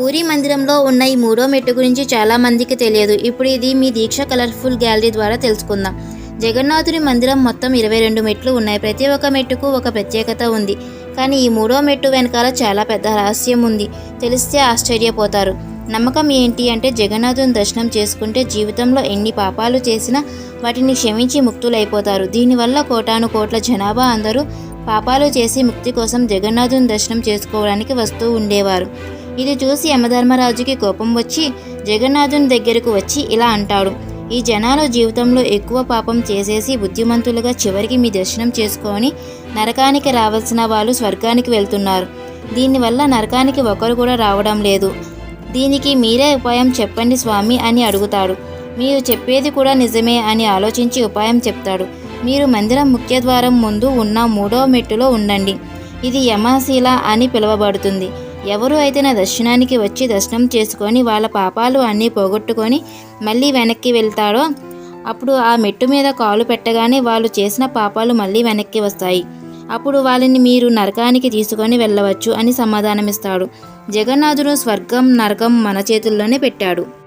పూరి మందిరంలో ఉన్న ఈ మూడో మెట్టు గురించి చాలా మందికి తెలియదు. ఇప్పుడు ఇది మీ దీక్ష కలర్ఫుల్ గ్యాలరీ ద్వారా తెలుసుకుందాం. జగన్నాథుని మందిరం మొత్తం ఇరవై రెండు మెట్లు ఉన్నాయి. ప్రతి ఒక్క మెట్టుకు ఒక ప్రత్యేకత ఉంది. కానీ ఈ మూడో మెట్టు వెనకాల చాలా పెద్ద రహస్యం ఉంది. తెలిస్తే ఆశ్చర్యపోతారు. నమ్మకం ఏంటి అంటే జగన్నాథుని దర్శనం చేసుకుంటే జీవితంలో ఎన్ని పాపాలు చేసినా వాటిని క్షమించి ముక్తులైపోతారు. దీనివల్ల కోటాను కోట్ల జనాభా అందరూ పాపాలు చేసి ముక్తి కోసం జగన్నాథుని దర్శనం చేసుకోవడానికి వస్తూ ఉండేవారు. ఇది చూసి యమధర్మరాజుకి కోపం వచ్చి జగన్నాథుని దగ్గరకు వచ్చి ఇలా అంటాడు ఈ జనాలు జీవితంలో ఎక్కువ పాపం చేసేసి బుద్ధిమంతులుగా చివరికి మీ దర్శనం చేసుకొని నరకానికి రావాల్సిన వాళ్ళు స్వర్గానికి వెళ్తున్నారు. దీనివల్ల నరకానికి ఒకరు కూడా రావడం లేదు. దీనికి మీరే ఉపాయం చెప్పండి స్వామి అని అడుగుతాడు. మీరు చెప్పేది కూడా నిజమే అని ఆలోచించి ఉపాయం చెప్తాడు. మీరు మందిరం ముఖ్య ద్వారం ముందు ఉన్న మూడో మెట్టులో ఉండండి. ఇది యమాశీల అని పిలువబడుతుంది. ఎవరు అయితే నా దర్శనానికి వచ్చి దర్శనం చేసుకొని వాళ్ళ పాపాలు అన్నీ పోగొట్టుకొని మళ్ళీ వెనక్కి వెళ్తాడో అప్పుడు ఆ మెట్టు మీద కాలు పెట్టగానే వాళ్ళు చేసిన పాపాలు మళ్ళీ వెనక్కి వస్తాయి. అప్పుడు వాళ్ళని మీరు నరకానికి తీసుకొని వెళ్ళవచ్చు అని సమాధానమిస్తాడు. జగన్నాథుడు స్వర్గం నరకం మన చేతుల్లోనే పెట్టాడు.